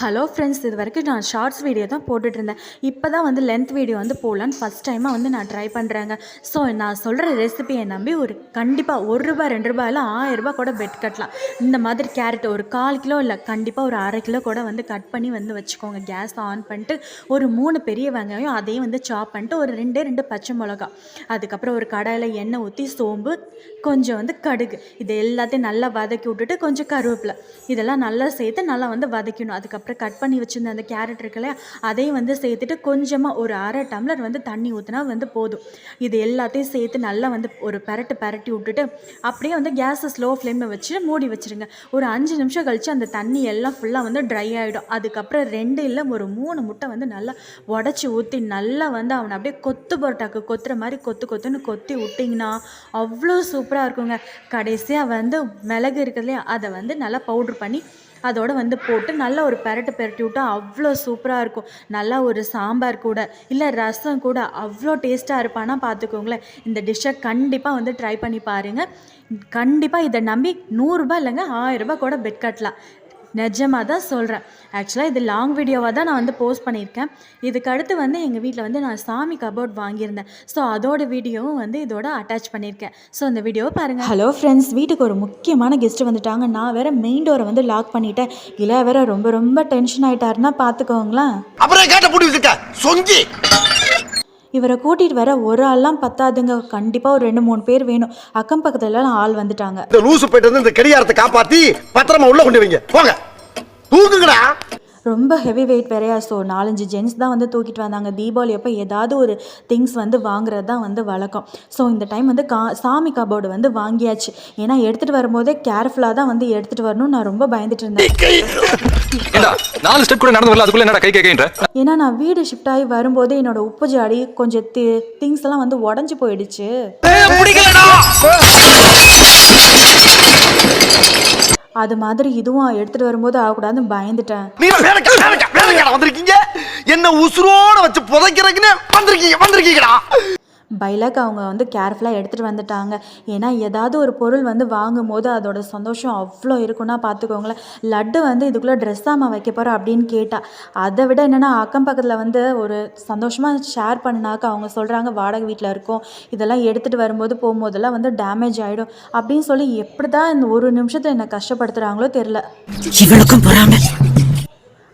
Hello friends இது வரைக்கும் நான் ஷார்ட்ஸ் வீடியோ தான் போட்டுட்டு இருந்தேன் இப்போ தான் வந்து லென்த் வீடியோ வந்து போடலான்னு ஃபஸ்ட் டைமாக வந்து நான் ட்ரை பண்ணுறேங்க ஸோ நான் சொல்கிற ரெசிபியை நம்பி ஒரு கண்டிப்பாக ஒரு ரூபா ரெண்டு ரூபாய் ஆயிரரூபா கூட பெட் கட்டலாம். இந்த மாதிரி கேரட் ஒரு கால் கிலோ இல்லை கண்டிப்பாக ஒரு அரை கிலோ கூட வந்து கட் பண்ணி வந்து வச்சுக்கோங்க. கேஸ் ஆன் பண்ணிட்டு ஒரு மூணு பெரிய வெங்காயம் அதையும் வந்து சாப் பண்ணிட்டு ஒரு ரெண்டே ரெண்டு பச்சை மிளகா. அதுக்கப்புறம் ஒரு கடாயில் எண்ணெய் ஊற்றி சோம்பு கொஞ்சம் வந்து கடுகு. இது எல்லாத்தையும் நல்லா வதக்கி விட்டுட்டு கொஞ்சம் கருவேப்பிலை. இதெல்லாம் நல்லா சேர்த்து நல்லா வந்து வதக்கணும் அதுக்கப்புறம் கட் பண்ணி வச்சுருந்த அந்த கேரட் இருக்குல்ல அதையும் வந்து சேர்த்துட்டு கொஞ்சமாக ஒரு அரை டம்ளர் வந்து தண்ணி ஊற்றினா வந்து போதும். இது எல்லாத்தையும் சேர்த்து நல்லா வந்து ஒரு பரட்டு பரட்டி விட்டுட்டு அப்படியே வந்து கேஸை ஸ்லோ ஃப்ளேமில் வச்சுட்டு மூடி வச்சுருங்க. ஒரு அஞ்சு நிமிஷம் கழித்து அந்த தண்ணி எல்லாம் ஃபுல்லாக வந்து ட்ரை ஆகிடும் அதுக்கப்புறம் ரெண்டு இல்லை ஒரு மூணு முட்டை வந்து நல்லா உடச்சி ஊற்றி நல்லா வந்து அவனை அப்படியே கொத்து பரோட்டாக்கு கொத்துற மாதிரி கொத்து கொத்துன்னு கொத்தி விட்டிங்கன்னா அவ்வளோ சூப்பராக இருக்குங்க. கடைசியாக வந்து மிளகு இருக்குது இல்லையா அதை வந்து நல்லா பவுட்ரு பண்ணி அதோட வந்து போட்டு நல்லா ஒரு பெரட்டு பெரட்டி விட்டால் அவ்வளோ சூப்பராக இருக்கும். நல்லா ஒரு சாம்பார் கூட இல்லை ரசம் கூட அவ்வளோ டேஸ்ட்டாக இருப்பானா பார்த்துக்கோங்களேன் இந்த டிஷ்ஷை கண்டிப்பாக வந்து ட்ரை பண்ணி பாருங்கள் கண்டிப்பாக இதை நம்பி நூறுரூபா இல்லைங்க ஆயிரரூபா கூட பெட் கட்டலாம். நிஜமாக தான் சொல்கிறேன் ஆக்சுவலாக இது லாங் வீடியோவாக தான் நான் வந்து போஸ்ட் பண்ணியிருக்கேன். இதுக்கு அடுத்து வந்து எங்கள் வீட்டில் வந்து நான் சாமி கபோர்ட் வாங்கியிருந்தேன். ஸோ அதோட வீடியோவும் வந்து இதோட அட்டாச் பண்ணியிருக்கேன். ஸோ அந்த வீடியோவை பாருங்கள் ஹலோ ஃப்ரெண்ட்ஸ் வீட்டுக்கு ஒரு முக்கியமான கெஸ்ட்டு வந்துட்டாங்க. நான் வேற மெயின் டோரை வந்து லாக் பண்ணிட்டேன். இல்லை வேற ரொம்ப ரொம்ப டென்ஷன் ஆகிட்டாருன்னா பார்த்துக்கோங்களேன் அப்புறம் கேட்ட வச்சுக்க சொங்கி! இவரை கூட்டிகிட்டு வர ஒரு ஆள்லாம் பத்தாதுங்க. கண்டிப்பாக ஒரு ரெண்டு மூணு பேர் வேணும். அக்கம் பக்கத்துலலாம் ஆள் வந்துட்டாங்க. இந்த லூசு போயிட்டு வந்து இந்த கடிகாரத்தை காப்பாத்தி பத்திரமா உள்ள கொண்டு வைங்க. போங்க. தூக்குங்கடா ரொம்ப ஹெவி வெயிட் வேறையா? ஸோ நாலஞ்சு ஜென்ஸ் தான் வந்து தூக்கிட்டு வந்தாங்க. தீபாவளி அப்போ ஏதாவது ஒரு திங்ஸ் வந்து வாங்குறது தான் வந்து வழக்கம். ஸோ இந்த டைம் வந்து கா சாமி கபோர்டு வந்து வாங்கியாச்சு. ஏன்னா எடுத்துகிட்டு வரும்போதே கேர்ஃபுல்லாக தான் வந்து எடுத்துகிட்டு வரணும் நான் ரொம்ப பயந்துட்டு இருந்தேன். ஏண்டா நாலு ஸ்டெப் கூட நடந்து வரல. அதுக்குள்ள என்னடா கை கேட்கின்ற ஏன்னா நான் வீடு ஷிஃப்ட் ஆகி வரும்போது என்னோட உப்பு ஜாடி கொஞ்சம் தி திங்ஸ் எல்லாம் வந்து உடஞ்சி போயிடுச்சு. அது மாதிரி இதுவும் எடுத்துட்டு வரும்போது ஆகக்கூடாதுன்னு பயந்துட்டேன். நீ வந்திருக்கீங்க. என்ன உசுரோட வச்சு புதைக்கிறதுக்குன்னு வந்திருக்கீங்க வந்திருக்கீங்கடா. பைலக் அவங்க வந்து கேர்ஃபுல்லாக எடுத்துகிட்டு வந்துட்டாங்க. ஏன்னா ஏதாவது ஒரு பொருள் வந்து வாங்கும் போது அதோட சந்தோஷம் அவ்வளோ இருக்குன்னா பார்த்துக்கோங்களேன் லட்டு வந்து இதுக்குள்ளே ட்ரெஸ் ஆமாம் வைக்க போகிறோம் அப்படின்னு கேட்டால் அதை விட என்னென்னா அக்கம் பக்கத்தில் வந்து ஒரு சந்தோஷமாக ஷேர் பண்ணினாக்க அவங்க சொல்கிறாங்க வாடகை வீட்டில் இருக்கோம். இதெல்லாம் எடுத்துகிட்டு வரும்போது போகும்போதெல்லாம் வந்து டேமேஜ் ஆகிடும் அப்படின்னு சொல்லி எப்படி தான் இந்த ஒரு நிமிஷத்தில் என்னை கஷ்டப்படுத்துகிறாங்களோ தெரில இவளுக்கும்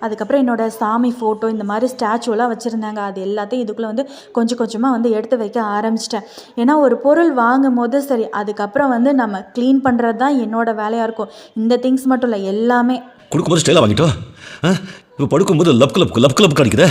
அதுக்கப்புறம் என்னோட சாமி ஃபோட்டோ இந்த மாதிரி ஸ்டாச்சுவெல்லாம் வச்சுருந்தாங்க. அது எல்லாத்தையும் இதுக்குள்ளே வந்து கொஞ்சம் கொஞ்சமாக வந்து எடுத்து வைக்க ஆரம்பிச்சிட்டேன். ஏன்னா ஒரு பொருள் வாங்கும் போது சரி அதுக்கப்புறம் வந்து நம்ம க்ளீன் பண்ணுறது தான் என்னோடய வேலையாக இருக்கும். இந்த திங்ஸ் மட்டும் இல்லை எல்லாமே கொடுக்கும்போது ஸ்டைலாக வாங்கிட்டோம் ஆ? இப்போ படுக்கும்போது லப் கிளப் லப் கிளப் கிடைக்குதே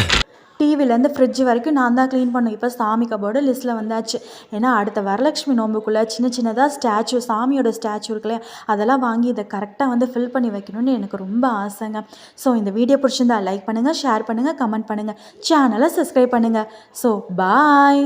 டிவிலேருந்து ஃப்ரிட்ஜ் வரைக்கும் நான் தான் க்ளீன் பண்ணும் இப்போ சாமி கபோர்டு லிஸ்ட்டில் வந்தாச்சு. ஏன்னா அடுத்த வரலட்சுமி நோம்புக்குள்ளே சின்ன சின்னதாக ஸ்டாச்சு சாமியோட ஸ்டாச்சு இருக்குல்லையா அதெல்லாம் வாங்கி இதை கரெக்டாக வந்து ஃபில் பண்ணி வைக்கணும்னு எனக்கு ரொம்ப ஆசைங்க. ஸோ இந்த வீடியோ பிடிச்சிருந்தா லைக் பண்ணுங்கள் ஷேர் பண்ணுங்கள் கமெண்ட் பண்ணுங்கள் சேனலை சப்ஸ்கிரைப் பண்ணுங்கள் ஸோ பாய்